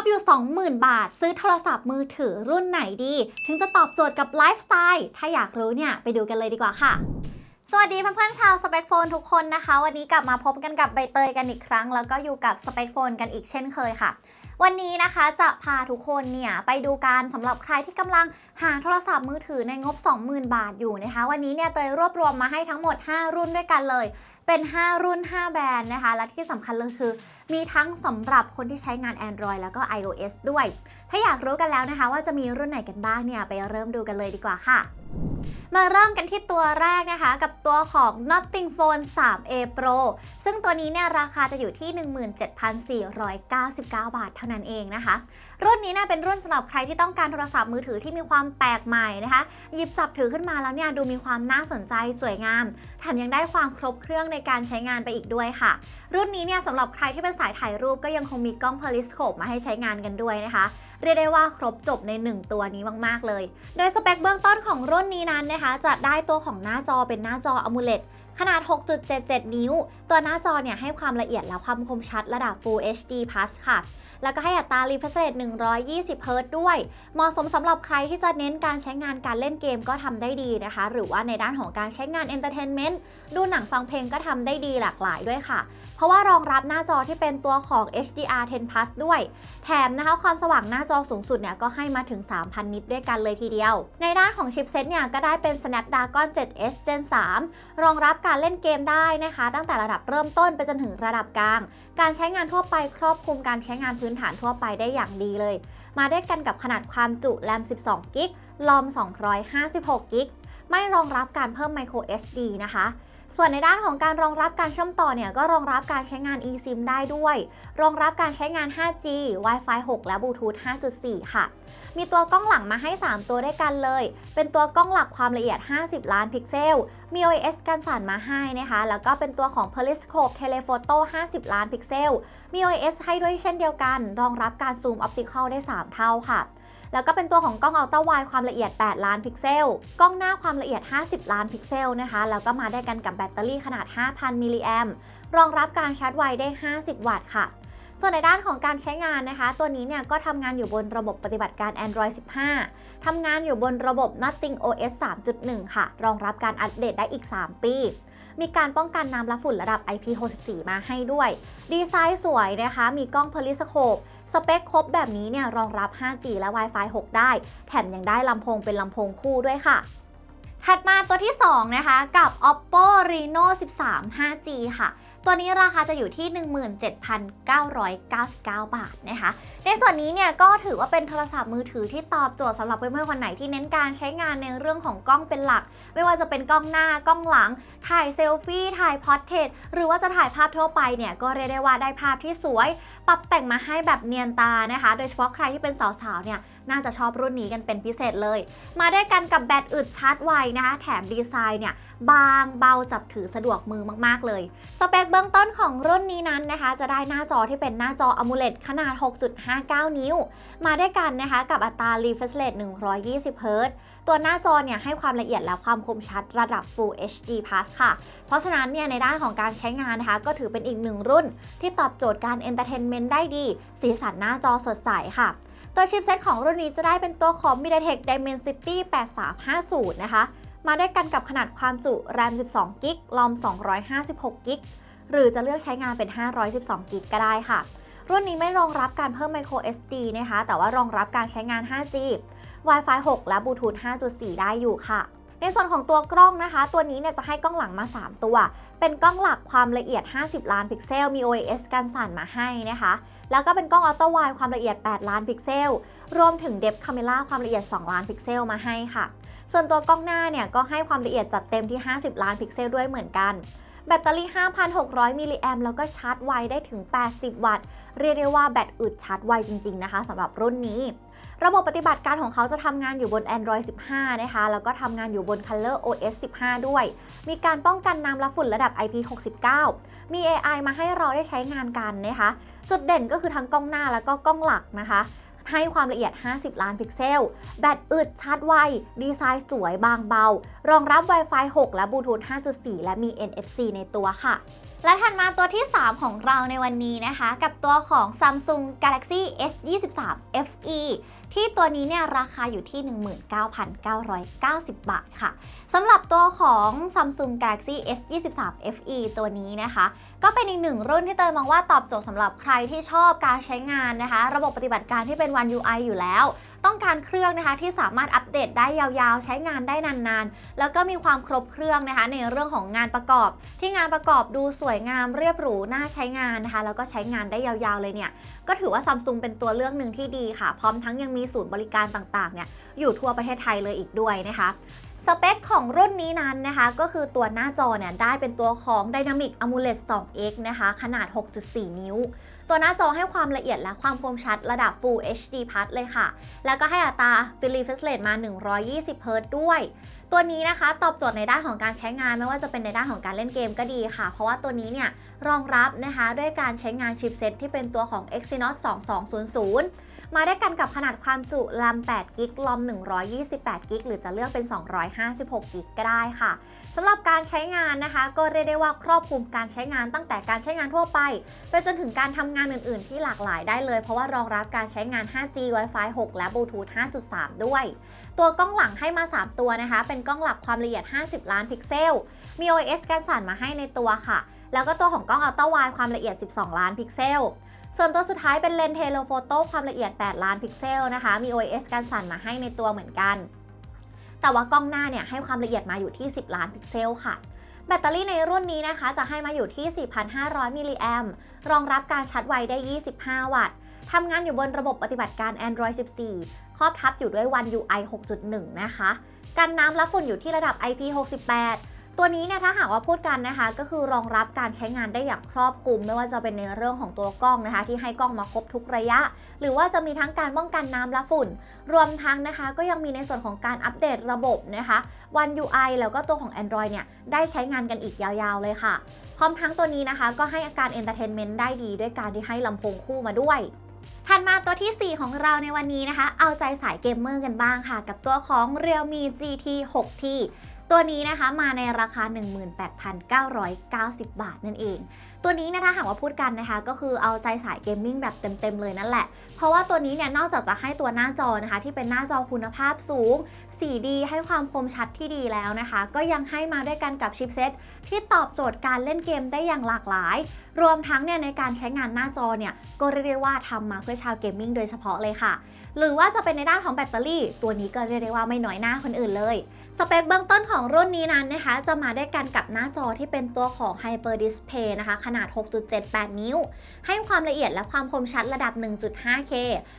บอยู่ 20,000 บาท ซื้อโทรศัพท์มือถือรุ่นไหนดี ถึงจะตอบโจทย์กับไลฟ์สไตล์ถ้าอยากรู้เนี่ย ไปดูกันเลยดีกว่าค่ะสวัสดีเพื่อนๆชาวสเปคโฟนทุกคนนะคะ วันนี้กลับมาพบกันกับใบเตยกันอีกครั้ง แล้วก็อยู่กับสเปคโฟนกันอีกเช่นเคยค่ะ วันนี้นะคะจะพาทุกคนเนี่ยไปดูการสำหรับใครที่กำลังหาโทรศัพท์มือถือในงบ 20,000 บาทอยู่นะคะ วันนี้เนี่ยเตยรวบรวมมาให้ทั้งหมด 5 รุ่นด้วยกันเลย เป็น 5 รุ่น 5 แบรนด์นะคะ และที่สำคัญเลยคือ มีทั้งสำหรับคนที่ใช้งาน Android แล้วก็ iOS ด้วย ถ้าอยากรู้กันแล้วนะคะ ว่าจะมีรุ่นไหนกันบ้างเนี่ยไปเริ่มดูกันเลยดีกว่าค่ะ มาเริ่มกันที่ตัวแรกนะคะ กับตัวของ Nothing Phone 3A Pro ซึ่งตัวนี้เนี่ยราคาจะอยู่ที่ 17,499 บาทเท่านั้นเองนะคะ รุ่นนี้เนี่ยเป็นรุ่นสำหรับใครที่ต้องการโทรศัพท์มือถือที่มีความแปลกใหม่นะคะ หยิบจับถือขึ้นมาแล้วเนี่ยดูมีความน่าสนใจสวยงามแถมยังได้ความครบเครื่องในการใช้งานไปอีกด้วยค่ะ รุ่นนี้เนี่ยสำหรับใครที่เป็นสายถ่ายรูปก็ยังคงมีกล้อง periscope มาให้ใช้งานกันด้วยนะคะ เรียกได้ว่าครบจบใน 1 ตัวนี้มาก ๆ เลย โดยสเปคเบื้องต้นของรุ่นนี้นั้นนะคะ จะได้ตัวของหน้าจอเป็นหน้าจอ AMOLED ขนาด 6.77 นิ้ว ตัวหน้าจอเนี่ยให้ความละเอียดและความคมชัดระดับ Full HD Plus ค่ะ แล้วก็ให้อัตรา refresh rate 120 Hz ด้วย เหมาะสมสำหรับใครที่จะเน้นการใช้งานการเล่นเกมก็ทำได้ดีนะคะ หรือว่าในด้านของการใช้งาน Entertainment ดูหนังฟังเพลงก็ทำได้ดีหลากหลายด้วยค่ะ เพราะว่ารองรับหน้าจอที่เป็นตัวของ HDR 10 Plus ด้วย แถมนะคะความสว่างหน้าจอสูงสุดเนี่ยก็ให้มาถึง 3,000 นิตด้วยกันเลยทีเดียว ในด้านของชิปเซ็ตเนี่ยก็ได้เป็น Snapdragon 7S Gen 3 รองรับการเล่นเกมได้นะคะ ตั้งแต่ระดับเริ่มต้นไปจนถึงระดับกลาง การใช้งานทั่วไปครอบคลุมการใช้งานพื้นฐานทั่วไปได้อย่างดีเลย มาด้วยกันกับขนาดความจุแรม 12 กิกลอม 256 กิกไม่รองรับการเพิ่ม micro SD นะคะ ส่วนในด้านของการรองรับการเชื่อมต่อเนี่ยก็รองรับการใช้งาน eSIM ได้ด้วย รองรับการใช้งาน 5G Wi-Fi 6 และ Bluetooth 5.4 ค่ะ มีตัวกล้องหลังมาให้ 3 ตัวด้วยกันเลย เป็นตัวกล้องหลักความละเอียด 50 ล้านพิกเซล มี OIS กันสั่นมาให้นะคะ แล้วก็เป็นตัวของ Periscope Telephoto 50 ล้านพิกเซล มี OIS ให้ด้วยเช่นเดียวกัน รองรับการซูมออปติคอลได้ 3 เท่าค่ะ แล้วก็เป็นตัวของกล้องอัลตร้าไวความละเอียด 8 ล้านพิกเซล กล้องหน้าความละเอียด 50 ล้านพิกเซลนะคะ แล้วก็มาได้กันกับแบตเตอรี่ขนาด 5,000 มิลลิแอมรองรับการชาร์จไวได้ 50 วัตต์ค่ะส่วนในด้านของการใช้งานนะคะ ตัวนี้เนี่ยก็ทำงานอยู่บนระบบปฏิบัติการ Android 15 ทำงานอยู่บนระบบ Nothing OS 3.1 ค่ะ รองรับการอัปเดตได้อีก 3 ปี มีการป้องกันน้ำและฝุ่นระดับ IP64 มาให้ด้วย ดีไซน์สวยนะคะ มีกล้อง Periscope ส สเปคครบแบบนี้เนี่ยรองรับ 5G และ Wi-Fi 6 ได้ แถมยังได้ลำโพงเป็นลำโพงคู่ด้วยค่ะ ถัดมาตัวที่ 2 นะคะ กับ Oppo Reno 13 5G ค่ะ ตัวนี้ราคาจะอยู่ที่ 17,999 บาทนะคะ ในส่วนนี้เนี่ยก็ถือว่าเป็นโทรศัพท์มือถือที่ตอบโจทย์สำหรับเพื่อนๆคนไหนที่เน้นการใช้งานในเรื่องของกล้องเป็นหลัก ไม่ว่าจะเป็นกล้องหน้ากล้องหลัง ถ่ายเซลฟี่ ถ่ายพอร์เทรตหรือว่าจะถ่ายภาพทั่วไปเนี่ยก็เรียกได้ว่าได้ภาพที่สวย ปรับแต่งมาให้แบบเนียนตานะคะ โดยเฉพาะใครที่เป็นสาวๆเนี่ย น่าจะชอบรุ่นนี้กันเป็นพิเศษเลย มาด้วยกันกับแบตอึดชาร์จไวนะคะ แถมดีไซน์เนี่ยบางเบาจับถือสะดวกมือมากๆเลย สเปคเบื้องต้นของรุ่นนี้นั้นนะคะ จะได้หน้าจอที่เป็นหน้าจอ AMOLED ขนาด 6.59 นิ้ว มาด้วยกันนะคะกับอัตรา refresh rate 120 Hz ตัวหน้าจอเนี่ยให้ความละเอียดและความคมชัดระดับ Full HD Plus ค่ะ เพราะฉะนั้นเนี่ยในด้านของการใช้งานนะคะ ก็ถือเป็นอีกหนึ่งรุ่น ที่ตอบโจทย์การ Entertainment ได้ดี สีสันหน้าจอสดใสค่ะ ตัวชิปเซตของรุ่นนี้จะได้เป็นตัวของ MediaTek Dimensity 8350 นะคะ มาด้วยกันกับขนาดความจุ RAM 12 g b ลอม 256 g b หรือจะเลือกใช้งานเป็น 512 g b ก็ได้ค่ะ รุ่นนี้ไม่รองรับการเพิ่ม micro SD นะคะ แต่ว่ารองรับการใช้งาน 5G Wi-Fi 6 และ Bluetooth 5.4 ได้อยู่ค่ะ ในส่วนของตัวกล้องนะคะ ตัวนี้เนี่ยจะให้กล้องหลังมา 3 ตัว เป็นกล้องหลักความละเอียด 50 ล้านพิกเซล มี OIS กันสั่นมาให้นะคะ แล้วก็เป็นกล้องอัลตร้าไวความละเอียด 8 ล้านพิกเซล รวมถึงเดฟคาเมล่าความละเอียด 2 ล้านพิกเซลมาให้ค่ะ ส่วนตัวกล้องหน้าเนี่ยก็ให้ความละเอียดจัดเต็มที่ 50 ล้านพิกเซลด้วยเหมือนกันแบตเตอรี่ 5,600 มิลลิแอมแล้วก็ชาร์จไวได้ถึง 80 วัตต์ เรียกได้ว่าแบตอึดชาร์จไวจริง ๆ นะคะสำหรับรุ่นนี้ ระบบปฏิบัติการของเขาจะทำงานอยู่บน Android 15 นะคะ แล้วก็ทำงานอยู่บน Color OS 15 ด้วย มีการป้องกันน้ำและฝุ่นระดับ IP69 มี AI มาให้เราได้ใช้งานกันนะคะ จุดเด่นก็คือทั้งกล้องหน้าแล้วก็กล้องหลักนะคะให้ความละเอียด 50 ล้านพิกเซล แบตอึดชาร์จไว ดีไซน์สวยบางเบา รองรับ Wi-Fi 6 และ Bluetooth 5.4 และมี NFC ในตัวค่ะ และถัดมาตัวที่ 3 ของเราในวันนี้นะคะ กับตัวของ Samsung Galaxy S23 FE ที่ตัวนี้เนี่ยราคาอยู่ที่ 19,990 บาทค่ะสำหรับตัวของ Samsung Galaxy S23 FE ตัวนี้นะคะ ก็เป็นอีกหนึ่งรุ่นที่เตยมองว่าตอบโจทย์สำหรับใครที่ชอบการใช้งานนะคะ ระบบปฏิบัติการที่เป็น One UI อยู่แล้ว ต้องการเครื่องนะคะที่สามารถอัปเดตได้ยาวๆ ใช้งานได้นานๆ แล้วก็มีความครบเครื่องนะคะในเรื่องของงานประกอบ ที่งานประกอบดูสวยงามเรียบหรูน่าใช้งานนะคะ แล้วก็ใช้งานได้ยาวๆเลยเนี่ยก็ถือว่าซัมซุงเป็นตัวเลือกหนึ่งที่ดีค่ะ พร้อมทั้งยังมีศูนย์บริการต่างๆเนี่ยอยู่ทั่วประเทศไทยเลยอีกด้วยนะคะสเปคของรุ่นนี้นั้นนะคะ ก็คือตัวหน้าจอเนี่ยได้เป็นตัวของ Dynamic AMOLED 2X นะคะ ขนาด 6.4 นิ้ว ตัวหน้าจอให้ความละเอียดและความคมชัดระดับ Full HD Plus เลยค่ะ แล้วก็ให้อัตรา refresh rate มา 120 Hz ด้วย ตัวนี้นะคะตอบโจทย์ในด้านของการใช้งานไม่ว่าจะเป็นในด้านของการเล่นเกมก็ดีค่ะ เพราะว่าตัวนี้เนี่ยรองรับนะคะด้วยการใช้งานชิปเซ็ตที่เป็นตัวของ Exynos 2200 มาได้กันกับขนาดความจุ RAM 8กิก ROM 128กิกหรือจะเลือกเป็น 256กิกก็ได้ค่ะสำหรับการใช้งานนะคะ ก็เรียกได้ว่าครอบคลุมการใช้งานตั้งแต่การใช้งานทั่วไปไปจนถึงการทำงานอื่น ๆ ที่หลากหลายได้เลย เพราะว่ารองรับการใช้งาน 5G Wi-Fi 6 และ Bluetooth 5.3 ด้วย ตัวกล้องหลังให้มา 3 ตัวนะคะ เป็นกล้องหลักความละเอียด 50 ล้านพิกเซล มี OIS กันสั่นมาให้ในตัวค่ะ แล้วก็ตัวของกล้องอัลตร้าไวความละเอียด 12 ล้านพิกเซล ส่วนตัวสุดท้ายเป็นเลนส์เทเลโฟโต้ความละเอียด 8 ล้านพิกเซลนะคะ มี OIS กันสั่นมาให้ในตัวเหมือนกัน แต่ว่ากล้องหน้าเนี่ยให้ความละเอียดมาอยู่ที่ 10 ล้านพิกเซลค่ะ แบตเตอรี่ในรุ่นนี้นะคะ จะให้มาอยู่ที่ 4,500 มิลลิแอมรองรับการชาร์จไวได้ 25 วัตต์ทำงานอยู่บนระบบปฏิบัติการ Android 14 ครอบทับอยู่ด้วย One UI 6.1 นะคะ กันน้ำรับฝุ่นอยู่ที่ระดับ IP68 ตัวนี้เนี่ยถ้าหากว่าพูดกันนะคะ ก็คือรองรับการใช้งานได้อย่างครอบคลุม ไม่ว่าจะเป็นในเรื่องของตัวกล้องนะคะ ที่ให้กล้องมาครบทุกระยะ หรือว่าจะมีทั้งการป้องกันน้ำและฝุ่น รวมทั้งนะคะ ก็ยังมีในส่วนของการอัปเดตระบบนะคะ One UI แล้วก็ตัวของ Android เนี่ยได้ใช้งานกันอีกยาวๆเลยค่ะ พร้อมทั้งตัวนี้นะคะ ก็ให้อาการเอนเตอร์เทนเมนต์ได้ดีด้วยการที่ให้ลำโพงคู่มาด้วยถัดมาตัวที่ 4 ของเราในวันนี้นะคะ เอาใจสายเกมเมอร์กันบ้างค่ะ กับตัวของ Realme GT 6T ตัวนี้นะคะมาในราคา 18,990 บาทนั่นเอง ตัวนี้นะถ้าหากว่าพูดกันนะคะ ก็คือเอาใจสายเกมมิ่งแบบเต็มๆเลยนั่นแหละ เพราะว่าตัวนี้เนี่ยนอกจากจะให้ตัวหน้าจอนะคะ ที่เป็นหน้าจอคุณภาพสูง 4D ให้ความคมชัดที่ดีแล้วนะคะ ก็ยังให้มาด้วยกันกับชิปเซ็ตที่ตอบโจทย์การเล่นเกมได้อย่างหลากหลาย รวมทั้งเนี่ยในการใช้งานหน้าจอเนี่ยก็เรียกได้ว่าทำมาเพื่อชาวเกมมิ่งโดยเฉพาะเลยค่ะ หรือว่าจะเป็นในด้านของแบตเตอรี่ ตัวนี้ก็เรียกได้ว่าไม่น้อยหน้าคนอื่นเลย สเปคเบื้องต้นของรุ่นนี้นั้นนะคะ จะมาได้วยกันกับหน้าจอที่เป็นตัวของ Hyper Display นะคะ ขนาด 6.78 นิ้ว ให้ความละเอียดและความคมชัดระดับ 1.5K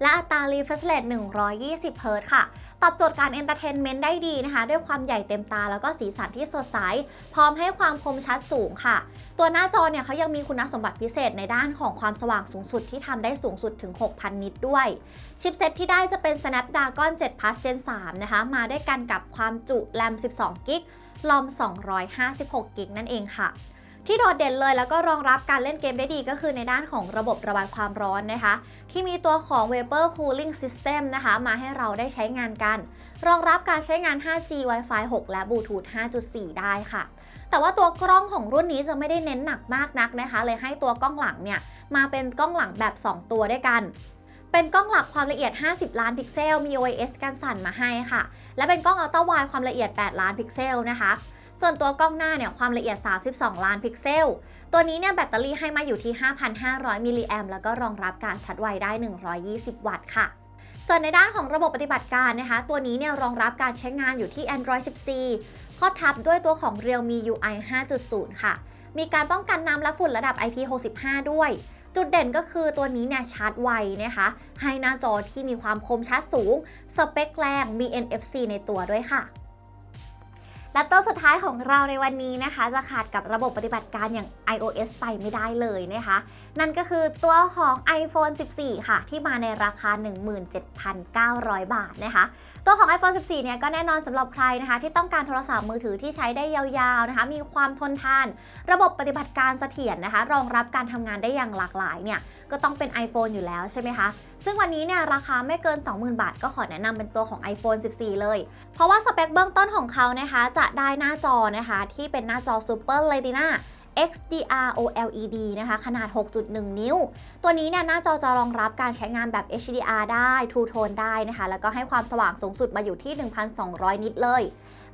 และอัตรา refresh rate 120 Hz ค่ะ ตอบโจทย์การเอนเตอร์เทนเมนต์ได้ดีนะคะ ด้วยความใหญ่เต็มตาแล้วก็สีสันที่สดใส พร้อมให้ความคมชัดสูงค่ะ ตัวหน้าจอเนี่ยเขายังมีคุณสมบัติพิเศษในด้านของความสว่างสูงสุดที่ทำได้สูงสุดถึง 6,000 นิตด้วย ชิปเซ็ตที่ได้จะเป็น Snapdragon 7 Plus Gen 3 นะคะ มาด้วยกันกับความจุ RAM 12 g b ลอม 256 g b นั่นเองค่ะ ที่โดดเด่นเลยแล้วก็รองรับการเล่นเกมได้ดีก็คือในด้านของระบบระบายความร้อนนะคะ ที่มีตัวของ Vapor Cooling System นะคะ มาให้เราได้ใช้งานกัน รองรับการใช้งาน 5G Wi-Fi 6 และ Bluetooth 5.4 ได้ค่ะ แต่ว่าตัวกล้องของรุ่นนี้จะไม่ได้เน้นหนักมากนักนะคะ เลยให้ตัวกล้องหลังเนี่ยมาเป็นกล้องหลังแบบ 2 ตัวด้วยกันเป็นกล้องหลักความละเอียด 50 ล้านพิกเซล มี OIS กันสั่นมาให้ค่ะ และเป็นกล้องอัลตร้าไวด์ความละเอียด 8 ล้านพิกเซลนะคะ ส่วนตัวกล้องหน้าเนี่ยความละเอียด 32 ล้านพิกเซล ตัวนี้เนี่ยแบตเตอรี่ให้มาอยู่ที่ 5,500 มิลลิแอมแล้วก็รองรับการชาร์จไวได้ 120 วัตต์ค่ะส่วนในด้านของระบบปฏิบัติการนะคะ ตัวนี้เนี่ยรองรับการใช้งานอยู่ที่ Android 14 ครอบทับด้วยตัวของ Realme UI 5.0 ค่ะ มีการป้องกันน้ำและฝุ่นระดับ IP65 ด้วย จุดเด่นก็คือตัวนี้เนี่ยชาร์จไวนะคะ ให้หน้าจอที่มีความคมชัดสูง สเปคแรง มี NFC ในตัวด้วยค่ะ และตัวสุดท้ายของเราในวันนี้นะคะ จะขาดกับระบบปฏิบัติการอย่าง iOS ไปไม่ได้เลยนะคะ นั่นก็คือตัวของ iPhone 14 ค่ะ ที่มาในราคา 17,900 บาทนะคะ ตัวของ iPhone 14 เนี่ยก็แน่นอนสำหรับใครนะคะ ที่ต้องการโทรศัพท์มือถือที่ใช้ได้ยาวๆนะคะ มีความทนทาน ระบบปฏิบัติการเสถียรนะคะ รองรับการทำงานได้อย่างหลากหลายเนี่ยก็ต้องเป็น iPhone อยู่แล้วใช่ไหมคะ ซึ่งวันนี้เนี่ยราคาไม่เกิน 20,000 บาท ก็ขอแนะนำเป็นตัวของ iPhone 14 เลย เพราะว่าสเปคเบื้องต้นของเขานะคะจะได้หน้าจอนะคะ ที่เป็นหน้าจอ Super Retina XDR OLED นะคะ ขนาด 6.1 นิ้ว ตัวนี้เนี่ยหน้าจอจะรองรับการใช้งานแบบ HDR ได้ True Tone ได้นะคะ แล้วก็ให้ความสว่างสูงสุดมาอยู่ที่ 1,200 นิตเลย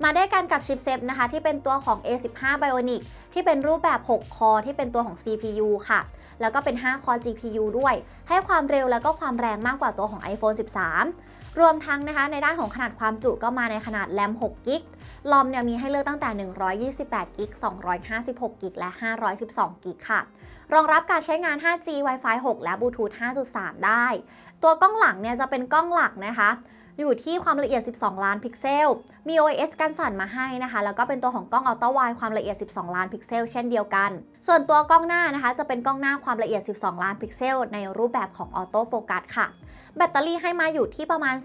มาได้กันกับชิปเซตนะคะ ที่เป็นตัวของ A15 Bionic ที่เป็นรูปแบบ 6 คอที่เป็นตัวของ CPU ค่ะ แล้วก็เป็น 5 คอ GPU ด้วย ให้ความเร็วแล้วก็ความแรงมากกว่าตัวของ iPhone 13 รวมทั้งนะคะในด้านของขนาดความจุก็มาในขนาดแรม6กิกลอมเนี่ยมีให้เลือกตั้งแต่ 128กิก256กิกและ 512กิกค่ะ รองรับการใช้งาน 5G Wi-Fi 6 และ Bluetooth 5.3 ได้ ตัวกล้องหลังเนี่ยจะเป็นกล้องหลักนะคะ อยู่ที่ความละเอียด 12 ล้านพิกเซล มี OIS กันสั่นมาให้นะคะ แล้วก็เป็นตัวของกล้องอัลตร้าไวความละเอียด 12 ล้านพิกเซล เช่นเดียวกัน ส่วนตัวกล้องหน้านะคะ จะเป็นกล้องหน้าความละเอียด 12 ล้านพิกเซล ในรูปแบบของออโต้โฟกัสค่ะแบตเตอรี่ให้มาอยู่ที่ประมาณ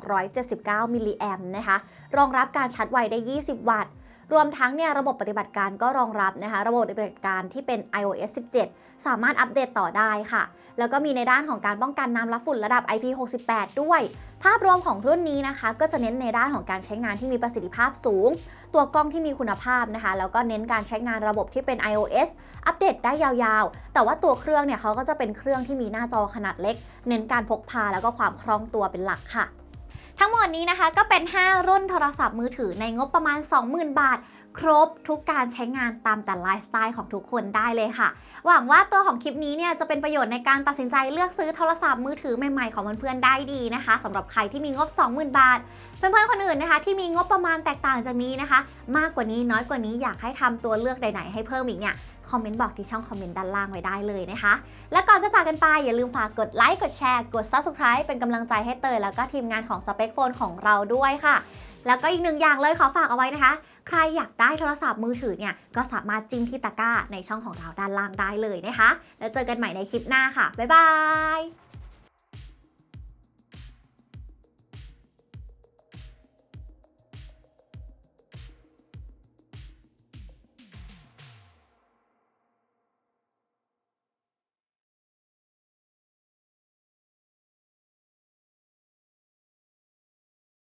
3,279 มิลลิแอมนะคะ รองรับการชาร์จไวได้ 20 วัตต์ รวมทั้งเนี่ยระบบปฏิบัติการก็รองรับนะคะระบบปฏิบัติการที่เป็น iOS 17 สามารถอัปเดตต่อได้ค่ะ แล้วก็มีในด้านของการป้องกันน้ำและฝุ่นระดับ IP68 ด้วย ภาพรวมของรุ่นนี้นะคะ ก็จะเน้นในด้านของการใช้งานที่มีประสิทธิภาพสูง ตัวกล้องที่มีคุณภาพนะคะ แล้วก็เน้นการใช้งานระบบที่เป็น iOS อัปเดตได้ยาวๆ แต่ว่าตัวเครื่องเนี่ยเขาก็จะเป็นเครื่องที่มีหน้าจอขนาดเล็ก เน้นการพกพาแล้วก็ความคล่องตัวเป็นหลักค่ะ ทั้งหมดนี้นะคะก็เป็น 5 รุ่นโทรศัพท์มือถือในงบประมาณ 20,000 บาท ครบทุกการใช้งานตามแต่ไลฟ์สไตล์ของทุกคนได้เลยค่ะ หวังว่าตัวของคลิปนี้เนี่ยจะเป็นประโยชน์ในการตัดสินใจเลือกซื้อโทรศัพท์มือถือใหม่ๆของเพื่อนๆได้ดีนะคะสำหรับใครที่มีงบ 20,000 บาท เพื่อนๆคนอื่นนะคะ ที่มีงบประมาณแตกต่างจากนี้นะคะ มากกว่านี้น้อยกว่านี้อยากให้ทำตัวเลือกใดๆให้เพิ่มอีกเนี่ยคอมเมนต์บอกที่ช่องคอมเมนต์ด้านล่างไว้ได้เลยนะคะ และก่อนจะจากกันไปอย่าลืมฝากกดไลค์กดแชร์กด subscribe เป็นกำลังใจให้เตยแล้วก็ทีมงานของ Spec Phone ของเราด้วยค่ะ แล้วก็อีกหนึ่งอย่างเลยขอฝากเอาไว้นะคะ ใครอยากได้โทรศัพท์มือถือเนี่ยก็สามารถจิ้มที่ตะกร้าในช่องของเราด้านล่างได้เลยนะคะ แล้วเจอกันใหม่ในคลิปหน้าค่ะ บ๊ายบาย